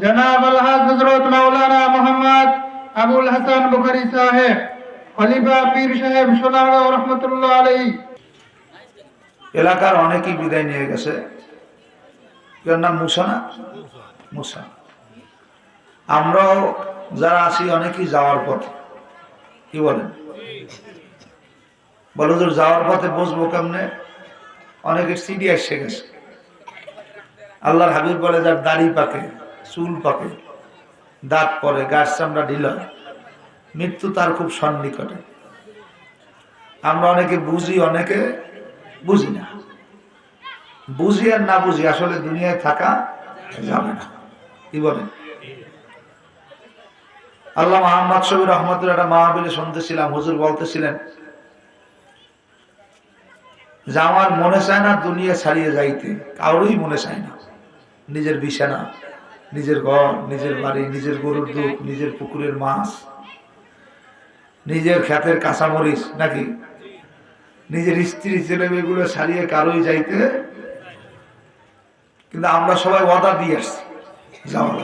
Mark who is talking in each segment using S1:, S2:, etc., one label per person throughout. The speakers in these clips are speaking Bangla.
S1: জনাব আলহাজ হজরত মাওলানা মোহাম্মদ আবুল হাসান বুখারী সাহেব, খলিফা পীর সাহেব সোনাগাঁও রহমতুল্লাহ আলাইহি।
S2: এলাকার অনেকেই বিদায় নিয়ে গেছে। এর নাম মুসা মুসা। আমরাও যারা আছি অনেকেই যাওয়ার পথে। কি বলেন? বলো যাওয়ার পথে বসবো কেমনে? অনেকের সিডি এসে গেছে। আল্লাহর হাবিব বলে, যার দাড়ি পাকে। চুল পাকে দাঁত পরে, গাছ চামড়া ঢিল মৃত্যু তার খুব সন্নিকটে। আমরা অনেকে বুঝি অনেকে বুঝি না। বুঝি আর না বুঝি, আসলে দুনিয়ায় থাকা যাবে না। কি বলেন? আল্লাহ মোহাম্মদ শবীর রহমতুল একটা মাহবিলে শুনতেছিলাম, হুজুর বলতেছিলেন যে আমার মনে চায় না দুনিয়া ছাড়িয়ে যাইতে, কারোরই মনে চায় না, নিজের বিছানা নিজের ঘর, নিজের বাড়ি, নিজের গরুর দুধ, নিজের পুকুরের মাছ, নিজের খ্যাতের কাঁচামরিচ নাকি নিজের স্ত্রী ছেলে মেয়েগুলো ছাড়িয়ে কারোই যাইতে কিন্তু আমরা সবাই ওয়াদা দিয়ে আসছি যাওয়া।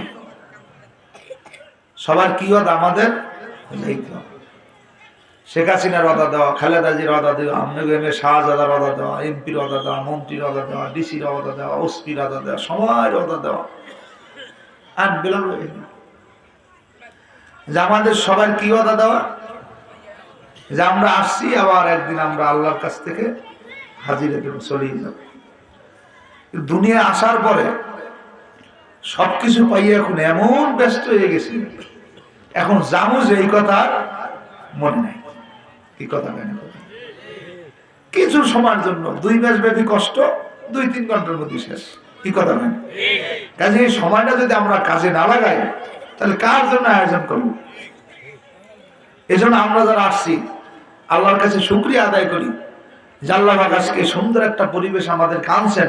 S2: সবার কি ওয়াদা আমাদের যাইতে হবে। শেখ হাসিনার অদা দেওয়া, খালেদা জির অদা দেওয়া এ শাহজাদার অদা দেওয়া, এমপির অদা দেওয়া, মন্ত্রীর অদা দেওয়া, ডিসির অদা দেওয়া, ওসপির অদা দেওয়া, সবার অদা দেওয়া আর বেলাল যে আমাদের সবার কি অদা দেওয়া? যে আমরা আসছি, আবার একদিন আমরা আল্লাহর কাছ থেকে হাজিরে দেব চলেই যাব। দুনিয়া আসার পরে সব কিছু পাইয়ে এখন এমন ব্যস্ত হয়ে গেছি, এখন যাব যে এই কথা মনে নাই। কি কথা কেন কিছু সময়ের জন্য, দুই মাস ব্যাপী কষ্ট, দুই তিন ঘণ্টার মধ্যে শেষ। কি কথা কেন কাজে এই সময়টা যদি আমরা কাজে না লাগাই, তাহলে কার জন্য আয়োজন করব? এজন্য আমরা যারা আসছি, আল্লাহর কাছে শুক্রিয়া আদায় করি। জাল্লাবাগ আজকে সুন্দর একটা পরিবেশ আমাদের কানছেন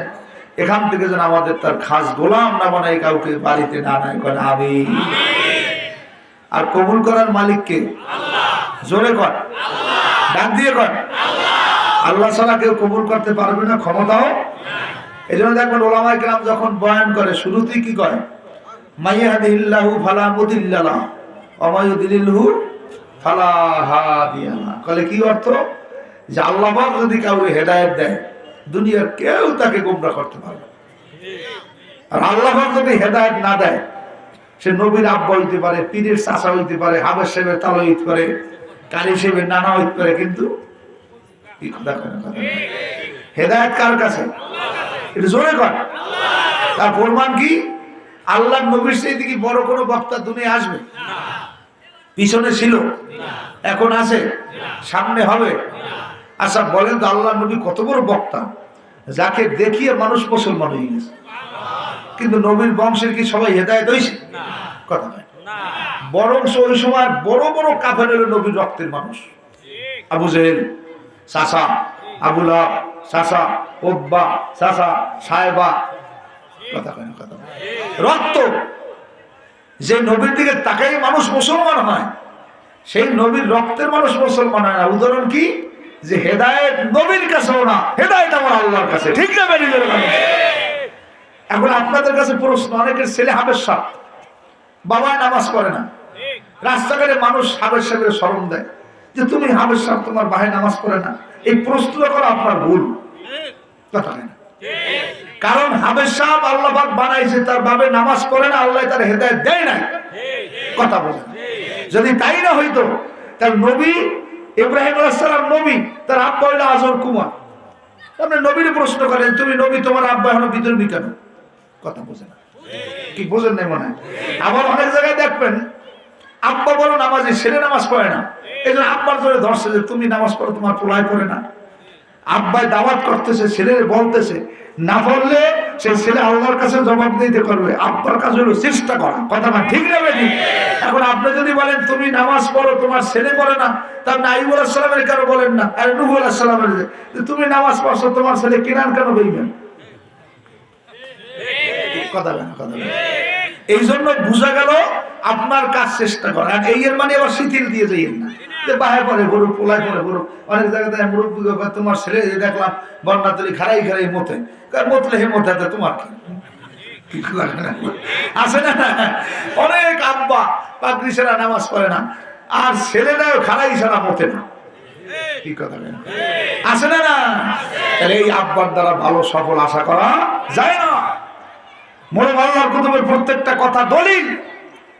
S2: এখান থেকে যেন আমাদের তার খাস গোলাম না বানাই কাউকে বাড়িতে না নাই করে আমি আর কবুল করার মালিককে জোরে কর, ডাক দিয়ে কর। আল্লাহ ছাড়া কেউ কবুল করতে পারবে না, ক্ষমতাও এই জন্য দেখবেন ওলামাই গ্রাম যখন বয়ান করে, শুরুতেই কি করে? অমায়ুদিল্লাহু ফালা কলে যদি কাউকে হেদায়েত দেয়, দুনিয়ার কেউ তাকে করতে পারবে যদি হেদায়েত না দেয়, সে নবীর আব্বা হইতে পারে, পীরের চাষা হইতে পারে হাবের সাহেবের তালা হইতে পারে, কালী সাহেবের নানা হইতে পারে, কিন্তু। হেদায়েত কার কাছে? এটা জোরে কর। তার প্রমাণ কি? আল্লাহ নবীর সেই দিকে বড় কোনো বক্তা দুনিয়া আসবে? পিছনে ছিল। এখন আছে। সামনে হবে। আচ্ছা বলেন তো আল্লাহ নবী কত বড় বক্তা? যাকে দেখিয়ে মানুষ মুসলমান হয়ে গেছে। কিন্তু নবীর বংশের কি সবাই হেদায়ত হয়েছে? কথা নয় বরং ওই সময় বড় বড় কাফের হলো নবীর রক্তের মানুষ। আবু জেহেল সাসা আবুলা সাসা ওব্বা সাসা সাহেবা। কথা কয় না, কথা রক্ত! যে নবীর দিকে তাকাই মানুষ মুসলমান হয় সেই নবীর রক্তের মানুষ মুসলমান হয় না। উদাহরণ কি? যে হেদায়েত নবীর কাছেও না হেদায়েত আমার আল্লাহর কাছে। ঠিক না এখন আপনাদের কাছে প্রশ্ন অনেকের ছেলে হাবের সাপ বাবা নামাজ পড়ে না। রাস্তাঘাটে মানুষ হাবের সাহেবের স্মরণ দেয় যে তুমি হাবের সাপ তোমার ভাই নামাজ পড়ে না। এই প্রশ্ন করা আপনার ভুল। কথা হয় কারণ হাবের সাহেব আল্লাহ বানাইছে, তার বাবে নামাজ পড়ে না, আল্লাহ তার হেদায়ত দেয় না কথা বলে যদি তাই না হইতো, তার নবী ইব্রাহিম আলাইসালাম নবী, তার আব্বা হইল আজর কুমার। আপনি নবীর প্রশ্ন করেন, তুমি নবী, তোমার আব্বা এখনও বিধর্মী কেন? কথা বোঝে না। কি বোঝেন নাই মনে? আবার অনেক জায়গায় দেখবেন, আব্বা বড় নামাজি, ছেলে নামাজ পড়ে না। এই জন্য আব্বার ধরে ধরছে যে, তুমি নামাজ পড়ো, তোমার পোলায় পড়ে না। আব্বাই দাওয়াত করতেছে ছেলে বলতেছে, না পড়লে সেই ছেলে আল্লাহর কাছে জবাব দিতে করবে আব্বার কাছে হলো চেষ্টা করা। কথা না ঠিক না এখন আপনি যদি বলেন, তুমি নামাজ পড়ো, তোমার ছেলে পড়ে না তার নাইব সালামের কেন বলেন না? আর যে তুমি নামাজ পড়ছো, তোমার ছেলে কিনান কেন বলবেন? কথা এই জন্য বোঝা গেল, আপনার কাজ চেষ্টা করা। এই এর মানে আবার শিথিল দিয়ে যাইয়েন না। পরে গরু গরু অনেক তোমার ছেলে দেখলাম মতে তোমার? আছে না? অনেক আব্বা নামাজ পড়ে না, আর ছেলেরাও খারাই সারা মতে না। কি কথা? আছে না না? এই আব্বার দ্বারা ভালো, সফল আশা করা যায় না। মনে আল্লাহর কুতুবের প্রত্যেকটা কথা দলিল।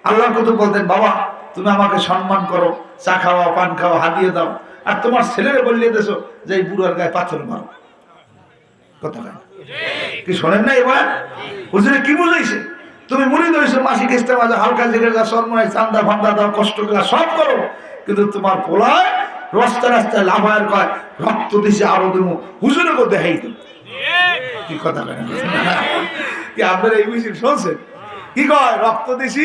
S2: আল্লাহর কুতুব বলতেন, বাবা, তুমি আমাকে সম্মান করো। চা খাওয়া পান খাওয়া হাতিয়ে দাও। আর তোমার ছেলেরে বললিয়ে দেছো যে এই বুড়ার গায়ে পাথর মারো। কথা কি শোনেন না এবার? হুজুরে কি বুঝাইছে? তুমি মুড়ি ধরেছো মাসিক ইস্তেমা যাও হালকা জিগের যা সন্ময় চান্দা ফান্দা দাও, কষ্ট করে সব করো। কিন্তু তোমার পোলায় রাস্তা রাস্তায় লাভায়ের কয়, রক্ত দিছে, আরও দেবো হুজুরে কো দেখাই দেবো কি কথা? কি আপনারা এই মিছিল শুনছেন? কি কয়, রক্ত দিছি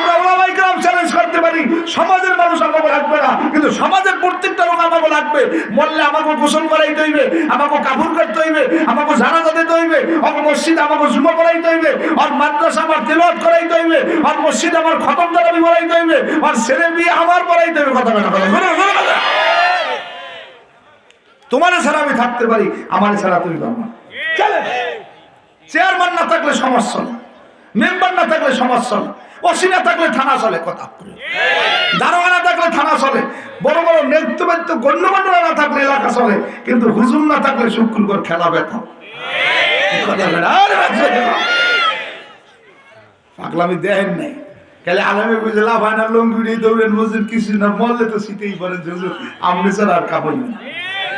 S2: আমরা চ্যালেঞ্জ করতে পারি সমাজের মানুষ আমাকে লাগবে না কিন্তু সমাজের প্রত্যেকটা লোক আমাকে লাগবে মরলে আমাকে গোসল করাইতে হইবে আমাকে কাপড় করতে হইবে আমাকে জানাজা দিতে হইবে আমার মসজিদ আমাকে জুমা করাইতে হইবে আর মাদ্রাসা আমার তেলত করাইতে হইবে আর মসজিদ আমার খতম দাঁড়াবি করাইতে হইবে আর ছেলে বিয়ে আমার করাইতে হইবে কথা কথা। তোমার ছাড়া আমি থাকতে পারি আমার ছাড়া তুমি পারব না। চেয়ারম্যান না থাকলে সমস্যা মেম্বার না থাকলে সমস্যা ওসি না থাকলে থানা চলে, কথা। করে না থাকলে থানা চলে, বড় বড় নেতৃত্ব গণ্যমান্যরা না থাকলে এলাকা চলে, কিন্তু হুজুর না থাকলে শুক্র করে খেলা ব্যথা। পাগলামি দেখেন নাই। কালে আলামে বুঝে লাভ হয় না, লঙ্গি দৌড়েন বুঝেন কিছু না, মরলে তো শীতেই পড়েন হুজুর। আমনে ছাড়া আর কাপড় না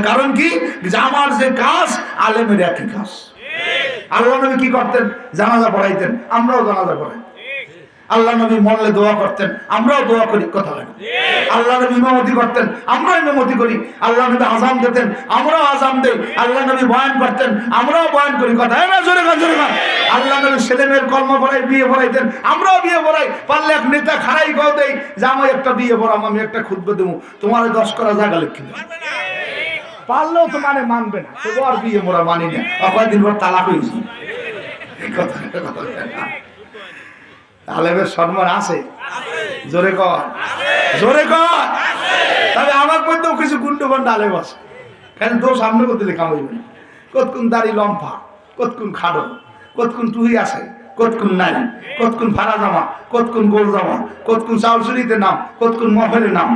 S2: কারণ কি? যে আমার যে কাজ, আলেমের একই কাজ। আল্লাহ নবী কি করতেন? জানাজা পড়াইতেন, আমরাও জানাজা পড়াই। আল্লাহ নবী মরলে দোয়া করতেন, আমরাও দোয়া করি, কথা হয় না। আল্লাহ নবী ইমামতি করতেন, আমরাও ইমামতি করি। আল্লাহ নবী আজাম দিতেন, আমরাও আজাম দেই। আল্লাহ নবী বয়ান করতেন, আমরাও বয়ান করি। কথা হয় না, জোরে কথা জোরে। আল্লাহ নবী ছেলে মেয়ের কর্ম পড়াই, বিয়ে পড়াইতেন, আমরাও বিয়ে পড়াই। পারলে এক নেতা খারাই গাও দেই, যে আমি একটা বিয়ে পড়াম আমি একটা খুদ্ দেবো। তোমার দশ করা জায়গা লিখি পারলেও তো মানে মানবে না। তবু আর বিয়ে মোরা মানি না। কয়েকদিন পর তালাক হয়েছে। আলেমের সম্মান আছে? জোরে কর। জোরে কর। তবে আমার মধ্যেও কিছু গুন্ডু বন্ড আলেম আছে। কেন দোষ সামনে করতে লেখা হইবে না। কতক্ষণ দাড়ি লম্ফা, কতক্ষণ খাড়ো কতক্ষণ টুহি আছে, কতক্ষণ নাই, কতক্ষণ ফাড়া জামা, কতক্ষণ গোল জামা, কতক্ষণ চাউল নাম, কতক্ষণ মহলে নাম।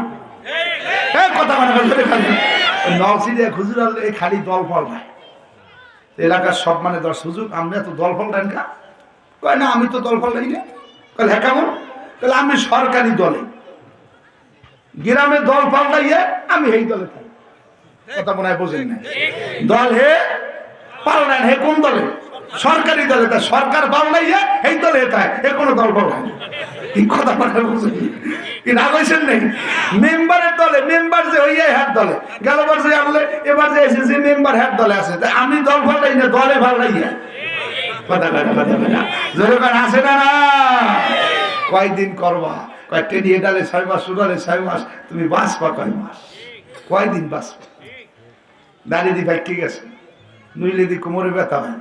S2: কথা জোরে খালি নলসিরিয়া এই খালি দল ফল নাই। এলাকার সব মানে দশ সুযোগ আমি তো দল ফল দেন কা? কয়, না, আমি তো দল ফল নেই না। কয় হ্যাঁ কেমন? তাহলে আমি সরকারি দলে। গ্রামে দল পাল্টাইয়ে আমি এই দলে থাকি। কথা মনে হয় বোঝেন না দল হে পাল্টান হে কোন দলে? সরকারি দলে তা সরকার পাল্টাইয়ে এই দলে তাই, এ কোনো দল না। এই কথা কইছেন নেই মেম্বারের দলে, মেম্বার যে হইয়া হ্যাট দলে গেলবার যে আনলে এবার যে এসে যে মেম্বার হ্যাট দলে আছে আমি দল পাল্টাই না, দলে পাল্টাইয়া কথা কথা আসে না কয়দিন করবা? কয় এডালে ছয় মাস উড়ালে ছয় মাস, তুমি বাঁচবা কয় মাস? কয়দিন বাঁচবা? দাঁড়িয়ে দি ভাই ঠিক আছে নুইলে দি কোমরে ব্যথা হয়।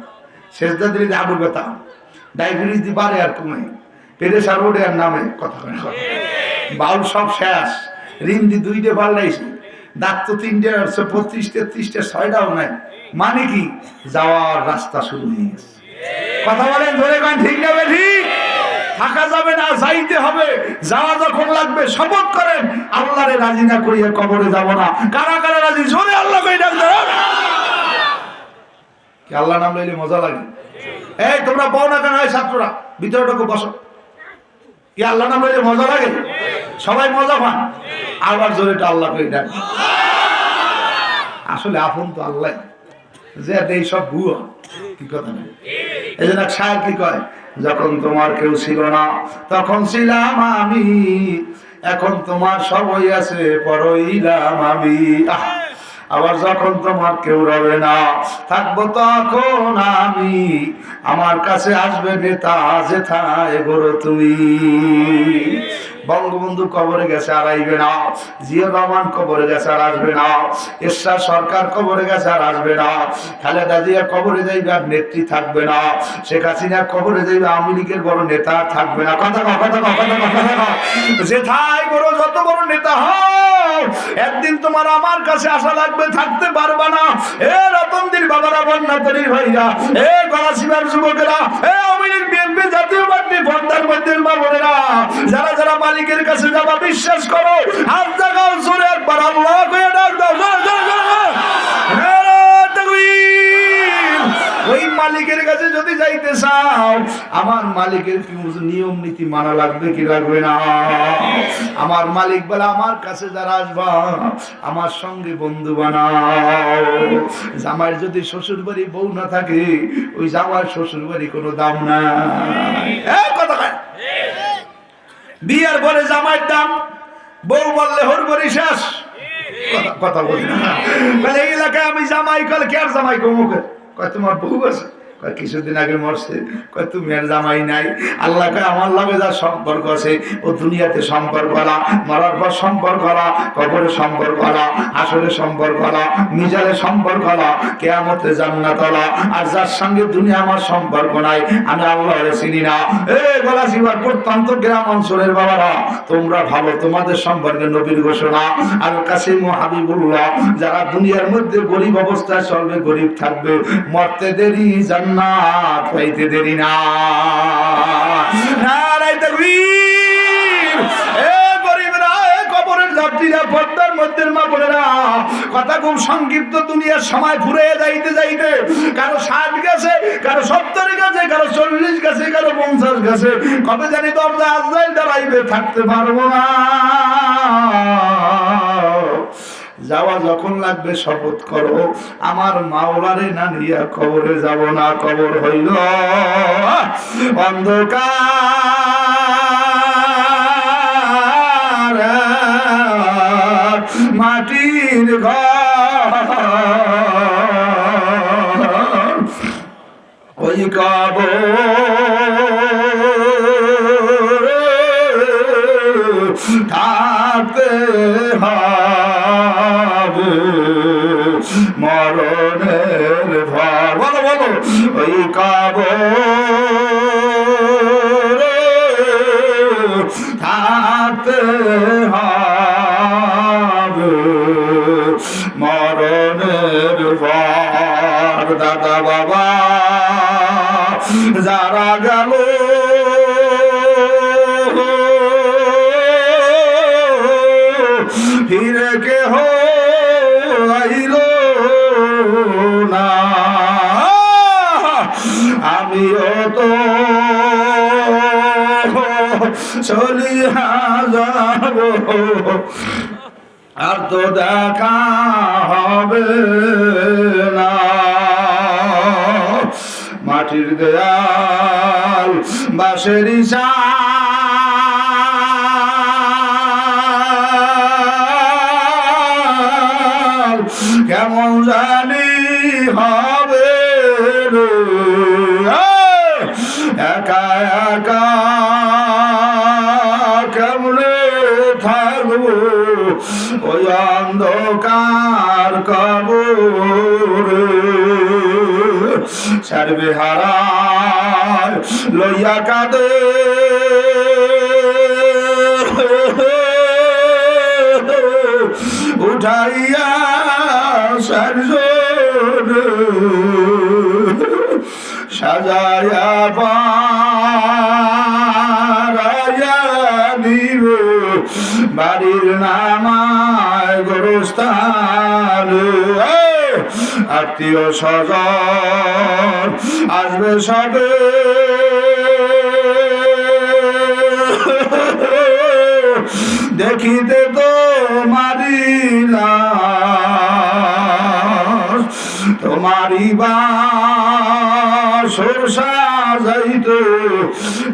S2: শেষদা দিলে দি আবু ব্যথা ডায়াবেটিস দি বাড়ে আর কমে। পেরেসার রোডে আর নামে, কথা বাউল সব শেষ। ঋণ দি দুইটে পাল্টাইছে। দাঁত তো তিনটে আছে পঁচিশ তেত্রিশটা ছয়টাও নাই। মানে কি? যাওয়ার রাস্তা শুরু হয়ে গেছে। কথা বলেন, ধরে গান ঠিক যাবে ঠিক? থাকা যাবে না, যাইতে হবে। যাওয়া যখন লাগবে, শপথ করেন, আল্লাহরে রাজি না করিয়া কবরে যাব না। কারা কারা রাজি? জোরে আল্লাহ কই ডাক কি আল্লাহ নাম লইলে মজা লাগে। এই, তোমরা বউ না কেন? ছাত্ররা ভিতরে ঢোকো বসো। কি আল্লাহ নাম লইলে মজা লাগে? সবাই মজা পান। আবার জোরে একটা আল্লাহ কই ডাক আসলে আপন তো আল্লাহ। যে এই সব ভুয়া, কি কথা না এই জন্য এক কি কয়? যখন তোমার কেউ ছিল না, তখন ছিলাম আমি। এখন তোমার সবই আছে, পরইলাম আমি। আহ! আবার যখন তোমার কেউ রবে না, থাকব তখন আমি। আমার কাছে আসবে নেতা যেথায় গরো তুমি। বঙ্গবন্ধু কবরে গেছে আর আইবে না জিয়া রহমান কবরে গেছে আর আসবে না, এরশাদ সরকার কবরে গেছে আর আসবে না, খালেদা জিয়া কবরে যাইবে আর নেত্রী থাকবে না, শেখ হাসিনা কবরে যাইবে, আওয়ামী লীগের বড় নেতা থাকবে না। কথা কথা কথা কথা কও। যেথায় বড়, যত বড় নেতা হও একদিন তোমার আমার কাছে আসা লাগবে, থাকতে পারবা না। এ রতনদির বাবারা, বন্যা তৈরি ভাইরা, এ গলাশিবার যুবকেরা, এ অমিনীর বিএনপি জাতীয় পার্টি পর্দার মধ্যে বাবনেরা যারা যারা মালিকের কাছে যাবা, বিশ্বাস করো, হাত জাগাও জোরে একবার, আল্লাহ হয়ে ডাক দাও মালিকের কাছে যদি যাইতে চাও, আমার মালিকের নিয়ম নীতি মানা লাগবে কি লাগবে না? আমার মালিক বলে, আমার কাছে যারা আসবা, আমার সঙ্গে বন্ধু বানাও। জামাইয়ের যদি শ্বশুর বাড়ি বউ না থাকে, ওই জামার শ্বশুর বাড়ি কোনো দাম না কথা। বিয়ার পরে জামাইয়ের দাম, বউ বললে হর বলি শেষ। কথা- বলি না। বলে এলাকায় আমি জামাই কলে, কে আর জামাই কমুকে? তোমার বউ আছে। কিছুদিন আগে মরছে। তুমি আর জামাই নাই। আল্লাহ কয়, আমার লগে যা সম্পর্ক আছে, ও দুনিয়াতে সম্পর্ক হলা মরার পর সম্পর্ক হলা কবরে সম্পর্ক হলা আসলে সম্পর্ক হলা মিজালে সম্পর্ক হলা কেয়ামতে জান্নাত হলা আর যার সঙ্গে দুনিয়া আমার সম্পর্ক নাই, আমি আল্লাহরে চিনি না। এ গলা শিবার প্রত্যন্ত গ্রাম অঞ্চলের বাবারা, তোমরা ভালো, তোমাদের সম্পর্কে নবীর ঘোষণা। আল কাসিম ও হাবিবুল্লাহ, যারা দুনিয়ার মধ্যে গরিব অবস্থায় চলবে, গরিব থাকবে, মরতে দেরি দেরি না। কথা খুব সংক্ষিপ্ত দুনিয়ার সময় ঘুরে যাইতে যাইতে, কারও ষাট গেছে, কারও সত্তর গেছে, কারও চল্লিশ গেছে, কারও পঞ্চাশ গেছে, কবে জানি দরজা আজরাইল দাঁড়াইবে, থাকতে পারব না। যাওয়া যখন লাগবে শপথ করো। আমার মাওলারে না নিয়া কবরে যাব না, কবর হইল অন্ধকার। ওই কব থাকতে মরণের দাদা বাবা যারা গেল ফিরে কে আইল না। আমিও তো চলিয়া যাব আর তো দেখা হবে না। মাটির দেয়াল, বাঁশের চাল। কেমন জানি সারবে হারায় লইয়া কাঁদে। উঠাইয়া সাজায়া নিব। বাড়ির নামায় গোরস্থান। আত্মীয় স্বজন আসবে সবে দেখিতে তো মারিলা তোমারি সাজাইতে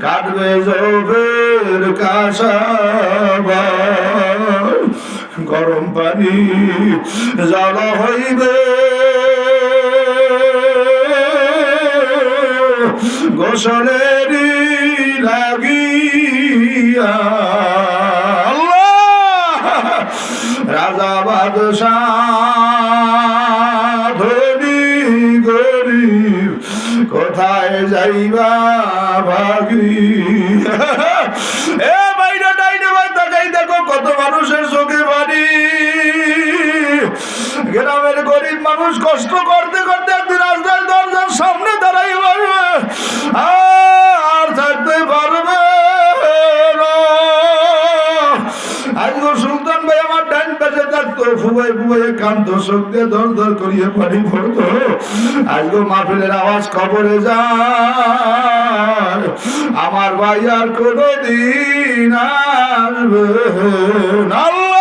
S2: কাটবে জবের কাশাবা গরম পানি জল হইবে। গোসলেরই লাগিয়া রাজা বাদশাহ ধনী গরিব, কোথায় যাইবা ভাগি এ বাইরে ডাইনে বাই তাকাই দেখো কত মানুষের চোখে বাড়ি গ্রামের গরিব মানুষ কষ্ট ফুবাই ফুবাই কান্ত শক্তি দিয়ে ধর ধর করিয়ে পানি পড়তো আজকে মাহফিলের আওয়াজ কবরে যা আমার ভাই আর কোনদিন আসবে না। আল্লাহ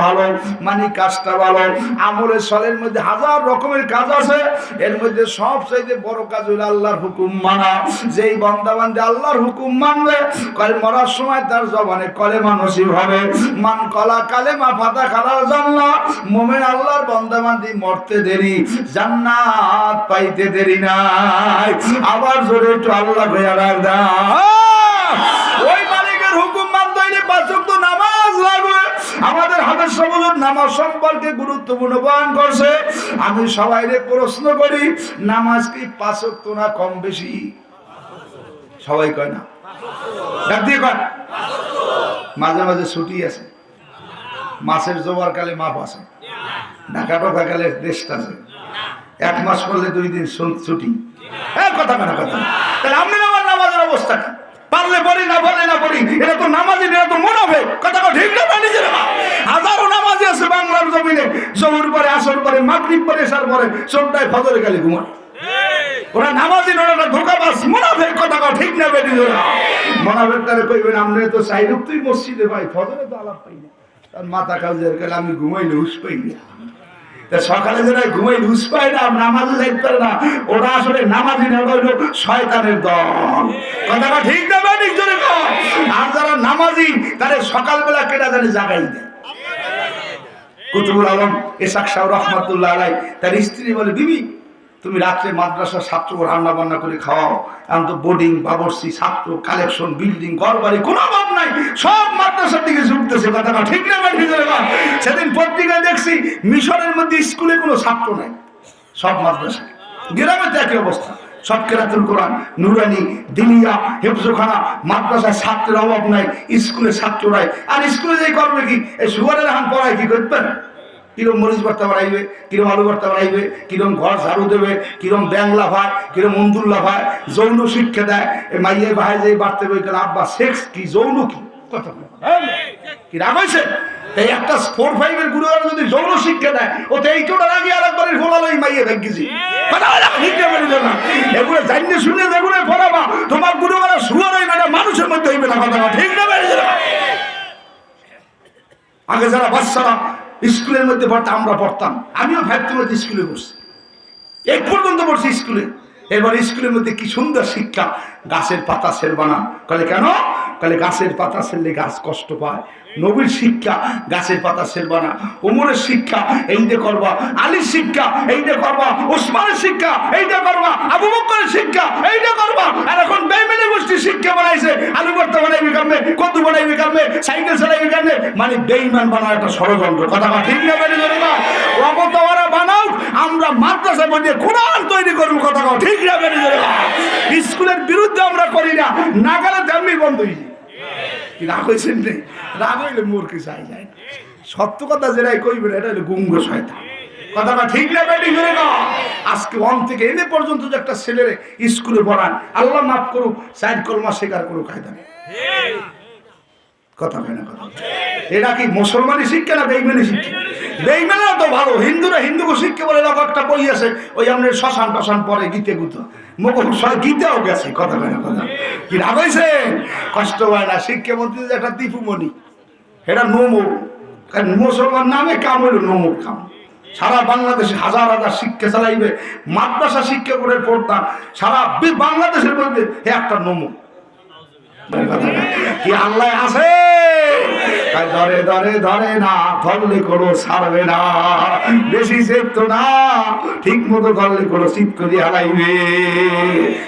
S2: ভালো মানে মধ্যে হাজার রকমের কাজ আছে। এর মধ্যে সব চাইতে বড় কাজ আল্লাহর হুকুম মানা। যেই বন্দা বান্ধে আল্লাহর হুকুম মানবে মরার সময় তার জবানে কলে মানসিক হবে। মান কলা কালে মা ফাতা খালার জান্না মোমেন আল্লাহর বন্দা বান্ধি মরতে দেরি, জান্নাত পাইতে দেরি নাই। আবার জোরে একটু আল্লাহ রাখ ওই মালিকের হুকুম মানতে ওয়াক্ত নামাজ লাগবে। আমাদের হাতের সবুজ নামাজ সম্পর্কে গুরুত্বপূর্ণ বয়ান করছে। আমি সবাইকে প্রশ্ন করি, নামাজ কি পাঁচ ওয়াক্ত না কম বেশি? সবাই কয় না। মাঝে মাঝে ছুটি আছে। জোয়ার কালে মাপ আছে। ঢাকা কালে রেস্ট আছে। এক মাস দুই দিন ছুটি কথা কথা? তাহলে আপনি আমার নামাজের অবস্থা পারলে পড়ি, না পারলে না পড়ি, এটা তো নামাজি, এটা তো মনে হবে ঠিক না মা? হাজারো নামাজি আছে বাংলার জমিনে। জমির পরে, আসর পরে, মাগরিব পরে এসার পরে সবটাই ফজরে গালি ঘুমায় ওরা নামাজি ওরা কথা ঠিক না বেটি মোনাফেক তারে কইবেন আমরা তো সাইরুপ তুই মসজিদে ভাই, ফজরে তো আলাপ পাই না। তার মাথা আমি ঘুমাইলে হুশ পাই না। তা সকালে ঘুমাই হুশ না যাইতে না। ওরা আসলে নামাজি না হইল শয়তানের দল। ঠিক না বেটি জোরে আর যারা নামাজি তারে সকালবেলা কেটা জানে জাগাই দেয়। কুতুবুল আলম, এসাক শাহ রহমাতুল্লাহ আলাই তার স্ত্রী বলে, বিবি তুমি রাত্রে মাদ্রাসার ছাত্র রান্না বান্না করে খাওয়াও, এখন তো বোর্ডিং বাবরসি ছাত্র কালেকশন বিল্ডিং ঘর বাড়ি কোনো অভাব নাই, সব মাদ্রাসার দিকে ঝুঁকতেছে, কথাটা ঠিক না? সেদিন পত্রিকায় দেখছি, মিশরের মধ্যে স্কুলে কোনো ছাত্র নাই, সব মাদ্রাসা গ্রামে তো একই অবস্থা। সব কেরাতুল কোরআন, নুরানি, দিলিয়া, হেফজোখানা, মাদ্রাসায় ছাত্রের অভাব নাই, স্কুলে ছাত্র নাই। আর স্কুলে যে করবে কি? এই সুগারের হান পড়ায় কি করবেন? কিরম মরিচ ভর্তা বাড়াইবে কিরম আলু ভর্তা বাড়াইবে কিরম ঘর ঝাড়ু দেবে, কিরম ব্যাং লাফায়, কিরম মন্দুর লাফায়, যৌন শিক্ষা দেয় মাইয়ে ভাই যে বাড়তে বই গেলে আব্বা, সেক্স কি, যৌন কি? কথা হ্যাঁ? কি রাগ হয়েছে এই একটা ফোর যদি যৌন শিক্ষা দেয়, ও তো এই আর মাইয়ে ভেঙ্গেছি। এগুলো জানিয়ে শুনে তোমার শুয়ার মানুষের মধ্যে হইবে না, কথা ঠিক না আগে যারা বাচ্চারা স্কুলের মধ্যে পড়তাম, আমরা পড়তাম। আমিও ফাইভ মধ্যে স্কুলে পড়ছি। এক পর্যন্ত পড়ছি স্কুলে। এবার স্কুলের মধ্যে কি সুন্দর শিক্ষা, গাছের পাতা সেরবানা কলে কেন? কালে গাছের পাতা ছেলে গাছ কষ্ট পায়। নবীর শিক্ষা, গাছের পাতা ছেলবা না উমরের শিক্ষা, এইটা করবা। আলীর শিক্ষা, এইটা করবা। ওসমানের শিক্ষা, এইটা করবা। আবু বকরের শিক্ষা, এইটা করবা। আর এখন শিক্ষা বানাইছে, আলু ভর্তা বানাইবি কামে কদ্দু বানাইবি কামে সাইকেল চালাইবি কামে মানে বেইমান বানাও একটা ষড়যন্ত্র। কথা ঠিক না বেরিয়ে যাবে না অবতওয়ারা বানাও আমরা মাদ্রাসার মধ্যে কোরআন তৈরি করব, কথা ঠিক না বেরিয়ে যাবে না স্কুলের বিরুদ্ধে আমরা করি না নাগালে তেমনি বন্ধ হয়ে রাগ হয়েছেন নেই রাগ হইলে মূর্খে চাই যায় সত্য কথা যেটাই কইবেন, এটা হলো গুঙ্গ শয়তান। কথাটা ঠিক না, বেটি করে না আজকে অন থেকে এনে পর্যন্ত যে একটা ছেলেরে স্কুলে পড়ান, আল্লাহ মাফ করুক সাইড কলমা শেখার কোনো কায়দা নেই কথা না কথা। এটা কি মুসলমানি শিক্ষা না বেইমানি শিক্ষা? বেইমানরা তো ভালো, হিন্দুরা হিন্দুকে শিক্ষা বলে, এরকম একটা বই আছে, ওই আমাদের শ্মশান টশান পরে গীতে গুতো। মুখ গীতেও গেছে, কথা না কথা। কি রাগ হয়েছে কষ্ট হয় না শিক্ষামন্ত্রী যে একটা দীপুমণি এটা নোমো। কারণ মুসলমান নামে কাম হইল নোমর কাম। সারা বাংলাদেশে হাজার হাজার শিক্ষা চালাইবে, মাদ্রাসা শিক্ষা করে পড়তাম সারা বাংলাদেশের মধ্যে হে একটা নমু কি আল্লাহ আছে? ধরে ধরে ধরে না, ধরলে করো ছাড়বে না। বেশি চেপতো না ঠিক মতো ধরলে করো চিপ করে হারাইবে